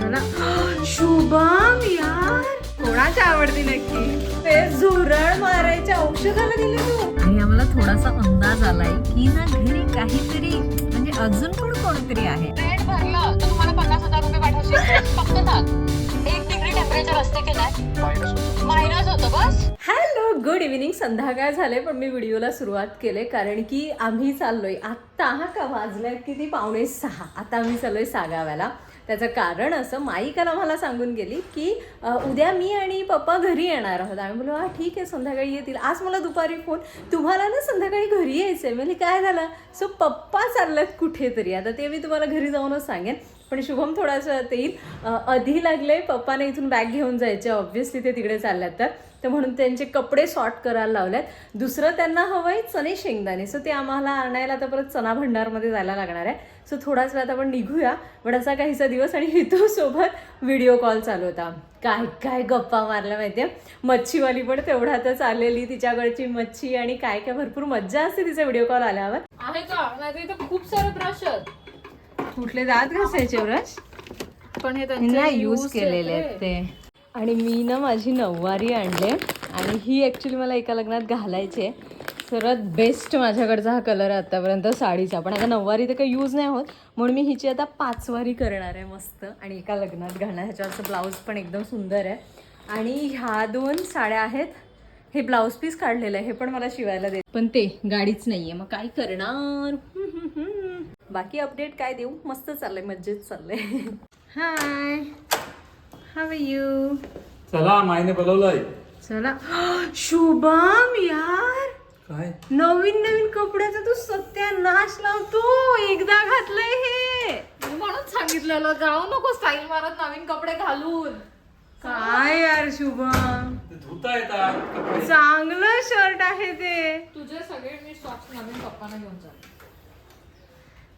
चला शुभम यार कोणाची आवडती नक्की ते झुरळ मारायच्या औषधाला दिले तू. आणि आम्हाला थोडासा अंदाज आलाय की ना घरी काहीतरी म्हणजे अजून पण कोणतरी आहे. रेट भरलं तर तुम्हाला पन्नास हजार रुपये पाठवायचे फक्त ताक एक डिग्री टेम्परेचर असते की नाही? मायनस होतं बस. हॅलो गुड इव्हिनिंग संध्याकाळ झाले पण मी व्हिडिओला सुरुवात केले कारण की आम्ही चाललोय. आत्ता हा का वाजलाय किती? पावणे सहा. आता आम्ही चाललोय सागाव्याला. त्याचं कारण असं माईकाला मला सांगून गेली की उद्या मी आणि पप्पा घरी येणार आहोत. आम्ही बोललो हा ठीक आहे संध्याकाळी येतील. आज मला दुपारी फोन तुम्हाला ना संध्याकाळी घरी यायचं आहे म्हणजे काय झालं? सो पप्पा चाललेत कुठेतरी. आता ते मी तुम्हाला घरी जाऊनच सांगेन पण शुभम थोडासा येईल. आधी लागले पप्पाने इथून बॅग घेऊन जायचे. ऑब्व्हियसली ते तिकडे चालल्यात तर. तर म्हणून त्यांचे कपडे सॉर्ट करायला लावल्यात दुसरं त्यांना हवं आहे चणे शेंगदाणे. सो ते आम्हाला आणायला आता परत चना भंडारमध्ये जायला लागणार आहे. सो थोडाच वेळात आपण निघूया. पण असा काहीसा दिवस आणि हितो सोबत व्हिडिओ कॉल चालू होता. काय काय गप्पा मारल्या माहितीये? मच्छीवाली पण तेवढ्यातच आलेली. तिच्याकडची मच्छी आणि काय काय भरपूर मज्जा असते तिचा व्हिडिओ कॉल आल्यावर. आहे का? खूप सारे ब्रश आहेत. कुठले दात घासायचे ब्रश पण हे नाही यूज केलेले आहेत ते. आणि मी ना माझी नऊवारी आणले आणि ही ॲक्च्युली मला एका लग्नात घालायची आहे. सर्वात बेस्ट माझ्याकडचा हा कलर आहे आतापर्यंत साडीचा. पण आता नऊवारी तर काही यूज नाही होत. म्हणून मी हिची आता पाचवारी करणार आहे मस्त. आणि एका लग्नात घालणार. ह्याच्यावरचं ब्लाऊज पण एकदम सुंदर आहे. आणि ह्या दोन साड्या आहेत. हे ब्लाऊज पीस काढलेलं आहे. हे पण मला शिवायला देत पण ते गाडीच नाही आहे मग काय करणार? बाकी अपडेट काय देऊ? मस्त चाललंय. मज्जेत चाललंय. हाय हाव यू चला माईने बोलवलंय. चला. शुभम यार. काय? नवीन नवीन कपड्याचा तू सत्यानाश लावतो. एकदा घातलंय हे. म्हणून सांगितलेलं जाऊ नको स्टाईल मारत नवीन कपडे घालून. काय यार शुभम? ते धुता येतात कपडे. चांगलं शर्ट आहे ते. तुझे सगळे मी सॉक्स नवीन पप्पांना घेऊन चालले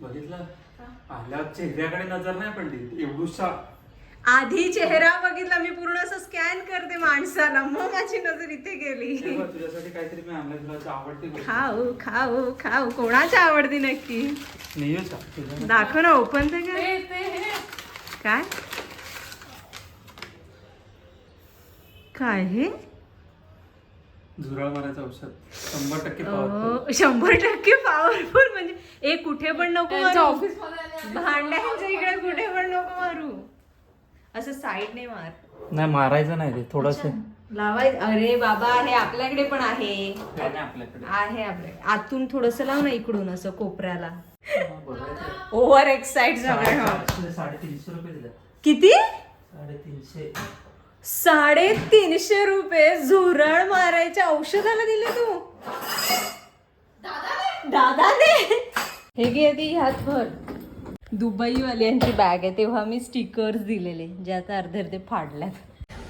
बघितलं? आपल्या चेहऱ्याकडे नजर नाही पडली. एवढूसा आधी चेहरा बघितला मी पूर्ण असं स्कॅन करते माणसाला. मग माझी नजर इथे गेली. बघ, तुझ्यासाठी काहीतरी मी आणलं तुला आवडते गोष्ट. खाऊ खाऊ खाऊ. कोणाच्या आवडती नक्की? नेहमीच आहे. तुझ्या- दाखव ना ओपन तर कर. ते ते हे. काय? काय हे? झुरळ मारायचं औषध. शंभर टक्के powerful. शंभर टक्के पॉवरफुल म्हणजे ए कुठे पण नको त्यांच्या मारू. ऑफिस भांड्यांच्या इकडे कुठे पण नको मारू. असं साईडने मार. नाही मारायचं नाही ते थोडस. लावाय अरे बाबा हे आपल्याकडे पण आहे. आपल्याकडे. आहे आपल्याकडे. आतून थोडस लाव ना इकडून असं कोपऱ्याला. ओव्हर एक्साइट झालाय हा. साडेतीनशे रुपये दिले किती? साडेतीनशे. साडेतीनशे रुपये झुरळ मारायच्या औषधाला दिले तू. दादाने हे घे आधी ह्यात भर. दुबईवाल्यांची बॅग आहे तेव्हा मी स्टिकर्स दिलेले जे आता अर्धे अर्धे फाडल्यात.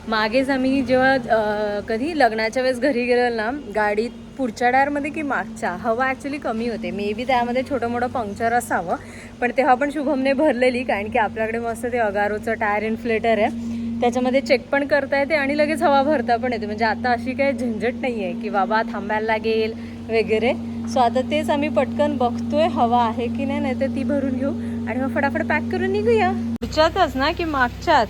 मागेच आम्ही जेव्हा कधी लग्नाच्या वेळेस घरी गेलो ना गाडीत पुढच्या टायरमध्ये की मागच्या हवा ॲक्च्युली कमी होते. मे बी त्यामध्ये छोटं मोठं पंक्चर असावं पण तेव्हा पण शुभमने भरलेली कारण की आपल्याकडे मस्त ते अगारोचं टायर इन्फ्लेटर आहे. त्याच्यामध्ये चेक पण करता येते आणि लगेच हवा भरता पण येते. म्हणजे आता अशी काही झंझट नाही आहे की बाबा थांबायला लागेल वगैरे. सो आता तेच आम्ही पटकन बघतोय हवा आहे की नाही नाही तर ती भरून घेऊ. आणि मग फटाफट पॅक करून निघूया. पुढच्यातच ना की मागच्यात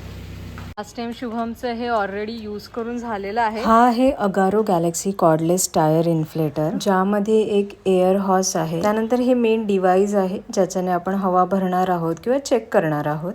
लास्ट टाइम शुभमचं हे ऑलरेडी यूज करून झालेलं आहे. हा आहे Agaro Galaxy cordless tyre inflator ज्यामध्ये एक एअर हॉर्स आहे. त्यानंतर हे मेन डिव्हाइस आहे ज्याच्याने आपण हवा भरणार आहोत किंवा चेक करणार आहोत.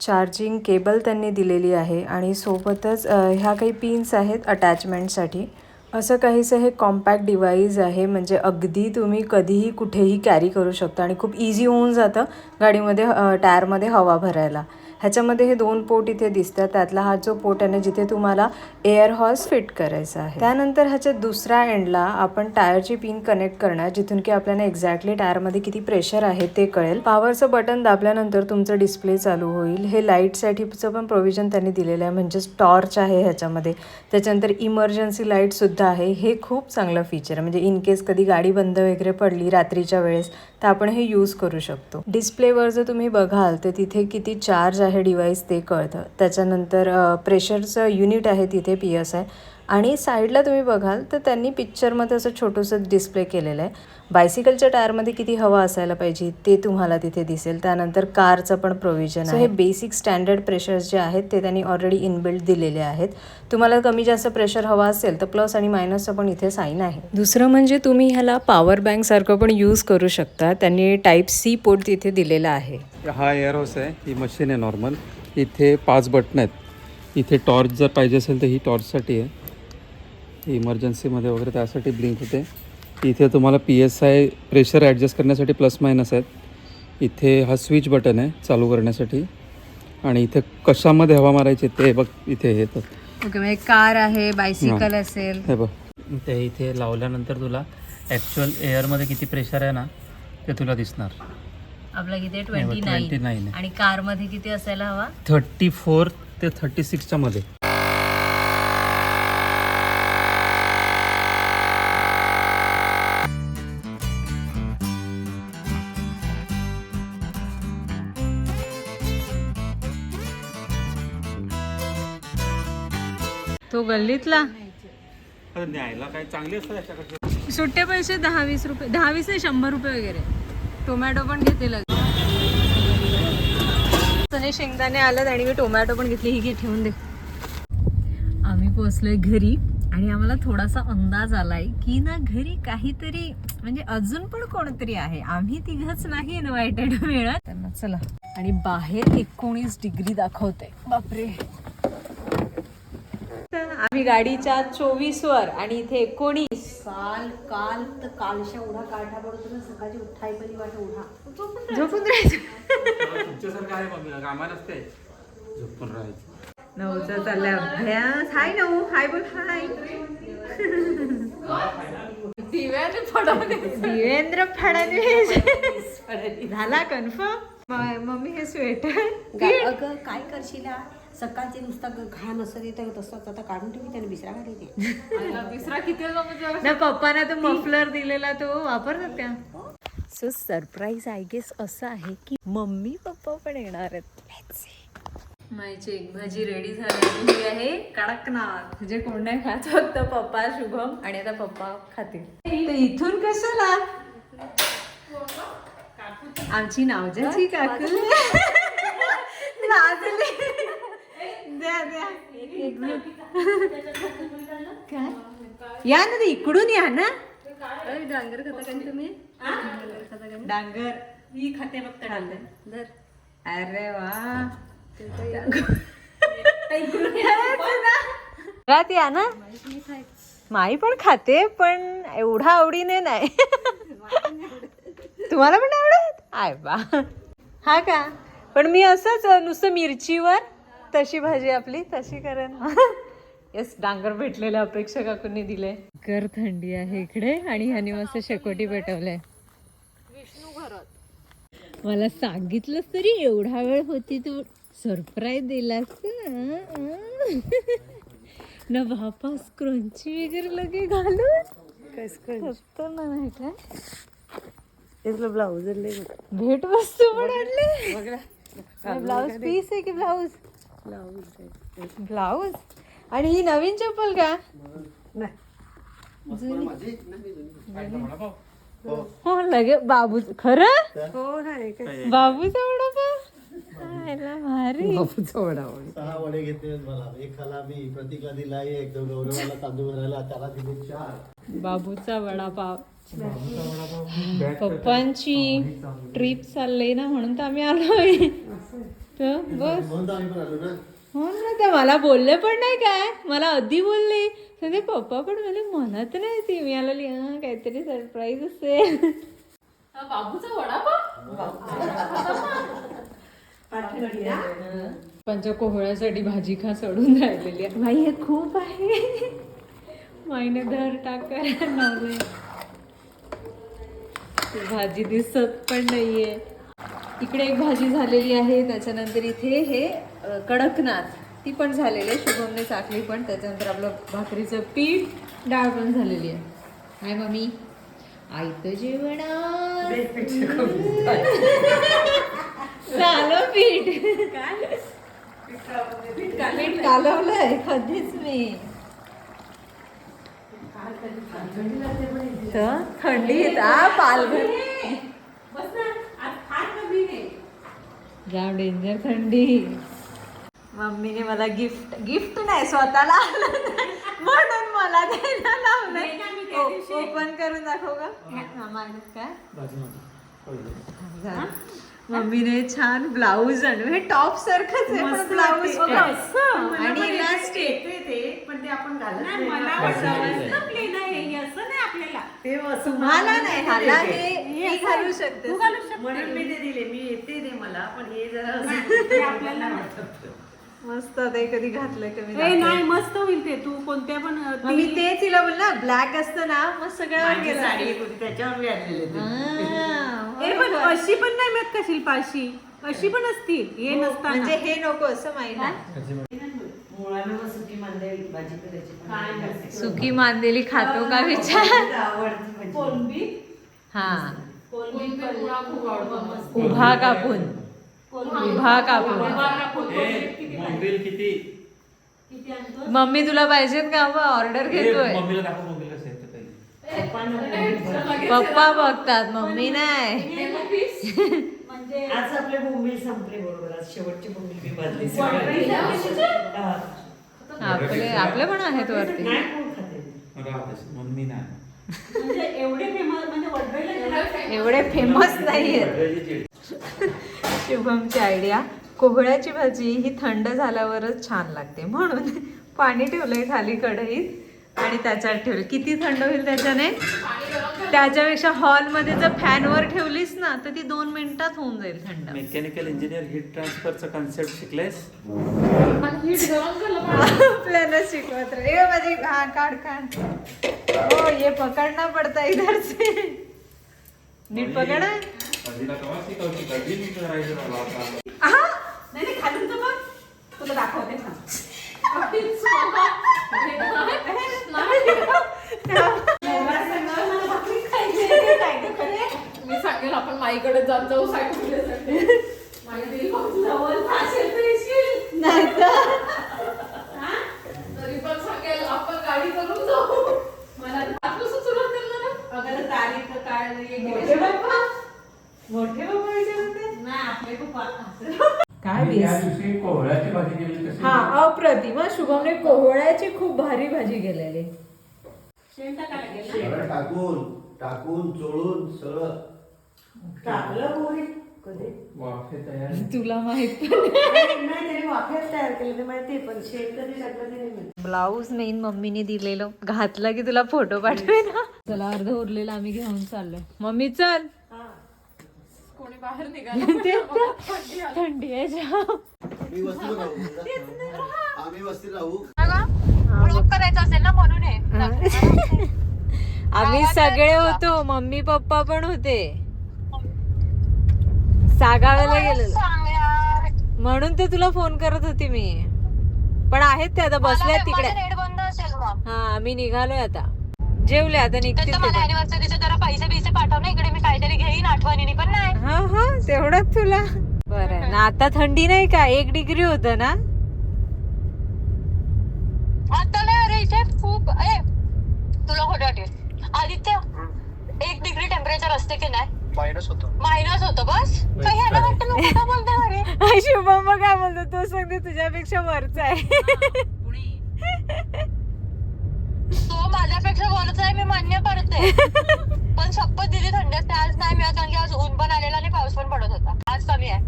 चार्जिंग केबल त्यांनी दिलेली आहे आणि सोबतच ह्या काही पिन्स आहेत अटॅचमेंटसाठी असं काहीसं हे कॉम्पॅक्ट डिव्हाइस आहे म्हणजे अगदी तुम्ही कधीही कुठेही कॅरी करू शकता आणि खूप इझी होऊन जातं गाडीमध्ये टायरमध्ये हवा भरायला. ह्याच्यामध्ये हे दोन पोट इथे दिसतात. त्यातला हा जो पोट आहे ना जिथे तुम्हाला एअर हॉर्स फिट करायचा आहे. त्यानंतर ह्याच्या दुसऱ्या एंडला आपण टायरची पिन कनेक्ट करणार जिथून की आपल्याला एक्झॅक्टली टायरमध्ये किती प्रेशर आहे ते कळेल. पॉवरचं बटन दाबल्यानंतर तुमचं डिस्प्ले चालू होईल. हे लाईटसाठीचं पण प्रोव्हिजन त्यांनी दिलेलं आहे म्हणजेच टॉर्च आहे ह्याच्यामध्ये. त्याच्यानंतर इमर्जन्सी लाईटसुद्धा आहे. हे खूप चांगलं फीचर आहे. म्हणजे इन केस कधी गाडी बंद वगैरे पडली रात्रीच्या वेळेस तर आपण हे यूज करू शकतो. डिस्प्लेवर जर तुम्ही बघाल तर तिथे किती चार्ज आहे डिव्हाइस ते कळतं. त्याच्यानंतर प्रेशरचं युनिट आहे तिथे पी एस आय आणि साईडला तुम्ही बघाल तर त्यांनी पिक्चरमध्ये असं छोटंसं डिस्प्ले केलेलं आहे. बायसिकलच्या टायरमध्ये किती हवा असायला पाहिजे ते तुम्हाला तिथे दिसेल. त्यानंतर कारचं पण प्रोव्हिजन आहे. हे बेसिक स्टँडर्ड प्रेशर्स जे आहेत ते त्यांनी ऑलरेडी इनबिल्ड दिलेले आहेत. तुम्हाला कमी जास्त प्रेशर हवा असेल तर प्लस आणि मायनसचं पण इथे साईन आहे. दुसरं म्हणजे तुम्ही ह्याला पॉवर बँकसारखं पण यूज करू शकता. त्यांनी टाईप सी पोर्ट तिथे दिलेला आहे. हा एअर हाऊस आहे. ही मशीन आहे नॉर्मल इथे पाच बटणं आहेत. इथे टॉर्च जर पाहिजे असेल तर ही टॉर्चसाठी आहे. इमर्जन्सीमध्ये वगैरे त्यासाठी ब्लिंक होते. इथे तुम्हाला P S I pressure adjust करण्यासाठी प्लस मायनस आहेत. इथे हा स्विच बटन आहे चालू करण्यासाठी. आणि इथे कशामध्ये हवा मारायची ते बघ इथे येतात ओके म्हणजे कार आहे बायसिकल असेल. हे बघ. ते इथे लावल्यानंतर तुला ॲक्च्युअल एअरमध्ये किती प्रेशर आहे ना ते तुला दिसणार. आपलं किती ट्वेंटी नाईन आणि कारमध्ये किती असायला हवा? थर्टी फोर ते थर्टी सिक्सच्या मध्ये. गल्लीतला? न्यायला काय चांगली असतात याच्याकडे सुट्टे पैसे दहा वीस रुपये दहा वीस नाही शंभर रुपये वगैरे. टोमॅटो पण घेते लगेच. हे शेंगदाणे आलं आणि मी टोमॅटो पण घेतले ही घे ठेवून दे. आम्ही पोहोचलोय घरी आणि आम्हाला थोडासा अंदाज आलाय की ना घरी काहीतरी म्हणजे अजून पण कोणतरी आहे. आम्ही तिघच नाही इन्व्हायटेड मिळत. त्यांना चला. आणि बाहेर एकोणीस डिग्री दाखवते बापरे. आम्ही गाडीच्या चोवीस वर आणि इथे एकोणीस. काल काल तर कालच्या उडा काढा पडतो ना सकाळची उठाय पहिली वाट उडा झोपून राहायचं. तुमच्यासारखं आहे झोपून राहायचं. नऊचा चाललाय अभ्यास. हाय नऊ. हाय बोल हाय. देवेंद्र फडणवीस. झाला कन्फर्म मम्मी हे स्वेटर अगं काय करशील? सकाळचे नुसता घाण असं येतं तसंच आता काढून ठेवी त्याने बिसरा काढते ना पप्पाना तो मफलर दिलेला तो वापरतात त्या. सो सरप्राईज आय गेस असं आहे की मम्मी पप्पा पण येणार आहेत. माझी एक भाजी रेडी झालेली ही आहे कडकनाथ. म्हणजे कोण नाही खात फक्त पप्पा शुभम आणि आता पप्पा खातील. तर इथून कशाला? आमची नावजाची काकू. लाजली द्या द्या. काय या ना इकडून या ना. डांगर खाता का तुम्ही डांगर ही खाते फक्त डांगर अरे वा. या. ना. माई पण खाते पण एवढा आवडीने नाही. तुम्हाला पण आवडत? आय बा. हा का? पण मी असंच नुसतं मिरचीवर तशी भाजी आपली तशी करेन. येस डांगर भेटलेल्या अपेक्षा काकूंनी दिले. कर थंडी आहे इकडे आणि ह्याने मस्त शेकोटी पेटवलंय. मला सांगितलंस तरी एवढा वेळ होती तू सरप्राईज दिलास. ना वापस क्रंची वगैरे लगे घालून? असतो ना नाही काय? ब्लाऊज भेट वस्तू पण आणले ब्लाऊज पीस आहे की ब्लाऊज ब्लाऊज आणि ही नवीन चप्पल का? हो. लगे बाबू खरं? हो नाही बाबूचा वडापाव आयला भारी. सहा वडे घेतले मला. एक खाला मी प्रतीकला दिला एक. दोन गौरवाला तांदूळ भरायला त्याला दिले चार. बाबूचा वडापाव पप्पांची ट्रिप चालली ना म्हणून तर आम्ही आलोय. तर बस. म्हणून हो ना. ते मला बोलले पण नाही काय. मला आधी बोलले. तर ते पप्पा पण मला म्हणत नाही ती. मी आलो हा काहीतरी सरप्राईज असेल. बाबूचा पंच्या कोहळ्यासाठी भाजी खा चढून राहिलेली आहे. बाई हे खूप आहे. माईने धर टाकायला भाजी दिसत पण नाहीये. इकडे एक भाजी झालेली आहे त्याच्यानंतर इथे हे कडकनाथ. ती पण झालेली आहे शुभमने चाकली पण त्याच्यानंतर आपलं भाकरीचं पीठ डाळ पण झालेली आहे. काय मम्मी. आयतं जेवण झालं पीठ. पीठ कालवलंय. कधीच मी. थंडीत आ पालघर. जाम डेंजर थंडी. मम्मीने मला गिफ्ट गिफ्ट नाही स्वतःला नाही. म्हणून मला द्यायला लावलंय. ओपन करून दाखव का? हा, काय. मम्मीने छान ब्लाऊज आणलं. हे टॉप सारखंच आहे पण ब्लाऊज आणि इलास्टिक पण ते आपण घालत तुम्हाला नाही हाला हे मी घालू शकते म्हणून मी ते दिले. मी येते ते मला पण हे जरा आपल्याला मस्त ते कधी घातलंय कमी नाही मस्त होईल ते. तू कोणत्या पण मी ते तिला बोल ना ब्लॅक असतं ना मग सगळ्यावर गेलं साडी होती त्याच्यावर मी आणलेले ते. हा, ए पण अशी पण नाही मिळत का शिल्पाशी अशी पण असतील. हे नसताना. म्हणजे हे नको असं माहिती मुळानं मांदेली भाजी करायची पण नाही करते. सुकी मांदेली खातो का विचार? आवडती भाजी. हा. उभा कापून उभा कापून किती मम्मी तुला पाहिजेत का? ऑर्डर घेतोय. मम्मीला दाखव कसं. पप्पा बघतात मम्मी नाही. आज आपले बोंबील संपले बरोबर आज शेवटची बोंबील मी बांधली सगळं. हा. आपले आपले पण आहेत वरती. नाही नाही. म्हणजे एवढे फेमस म्हणजे वडगाईला एवढे फेमस नाहीये शुभमची आयडिया कोहळ्याची भाजी ही थंड झाल्यावरच छान लागते. म्हणून पाणी ठेवलंय खाली कढईत आणि त्याच्यात ठेवलं. किती थंड होईल त्याच्याने? त्याच्यापेक्षा हॉलमध्ये जर फॅनवर ठेवलीस ना तर ती दोन मिनिटात होऊन जाईल थंड. मेकॅनिकल इंजिनियर हीट ट्रान्सफरचा कन्सेप्ट शिकलेस? आपल्याला शिकवत रे. ए माझी घाण काढ काढ. हो ये पकडना पडता इधर से नीट पकड. हा. कधीला केव्हा शिकवते कधी मी करायचं मला आता. नाही नाही खालून तर बघ तुला दाखवते थांब. मी माईकडे जात जाऊ नाही तर? तरी पण सांगेल आपण गाडी करून जाऊ. मला आजपासून सुरुवात करणार अगं तारीख काय मोठे बाप्पा. मोठे बाप्पा विचारते नाही आपले खूप काय मी त्या दिवशी कोहळ्याची भाजी केली कशी? हा अप्रतिम. शुभमने कोहळ्याची खूप भारी भाजी केलेली. टाकून टाकून चोळून सगळं टाकलं पोरी? कधी? वाफे तयार. तुला माहीत नाही. त्याने वाफ्यात तयार केलं ते माहिती पण शेण कधी टाकलं ते नाही माहिती. ब्लाऊज मेन मम्मीने दिलेलं. घातला की तुला फोटो पाठवे ना चला अर्ध उरलेलं आम्ही घेऊन चाललोय. मम्मी चल. कोणी बाहेर निघालं? थंडी आहे जाम. आम्ही वस्तीवर राहू. आम्ही वस्तीत राहू. ब्लॉक करायचं असेल ना म्हणून हे. आम्ही सगळे होतो. मम्मी पप्पा पण होते. सागाव्याला गेलेलो. म्हणून ते तुला फोन करत होती मी. पण आहेत ते आता बसल्यात तिकडे. हा आम्ही निघालोय आता. जेवले आता निघतील तर ते मला पण. अॅनिव्हर्सरीचे जरा पैसे बिसे पाठव ना इकडे मी काहीतरी घेईन आठवणीने पण नाही. हा हा तेवढंच तुला. बरं ना आता थंडी नाही का? एक डिग्री होत ना? आता नाही अरे इथे खूप ए तुला खोटं वाटेल. आदित्य एक डिग्री टेम्परेचर असते की नाही? मायनस होतो. मायनस होतं बस? काही ह्याला वाटतं मी खोटं बोलते अरे शुभम मग काय बोलतो. तो सांगते तुझ्यापेक्षा वरचा आहे. तो माझ्यापेक्षा वरच आहे मी मान्य करते. पण शपथ दिली थंडी असते आज नाही मिळत कारण की आज ऊन पण आलेला आणि पाऊस पण पडत होता. आज कमी आहे.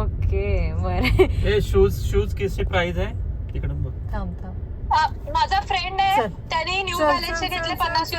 ओके बरं. हे शूज शूज किती प्राइस आहे? तिकडून बघ. थांब थांब. आ, माझा फ्रेंड आहे चल. त्याने न्यू चल, चल, बॅलन्सचे घेतले चल, पन्नास.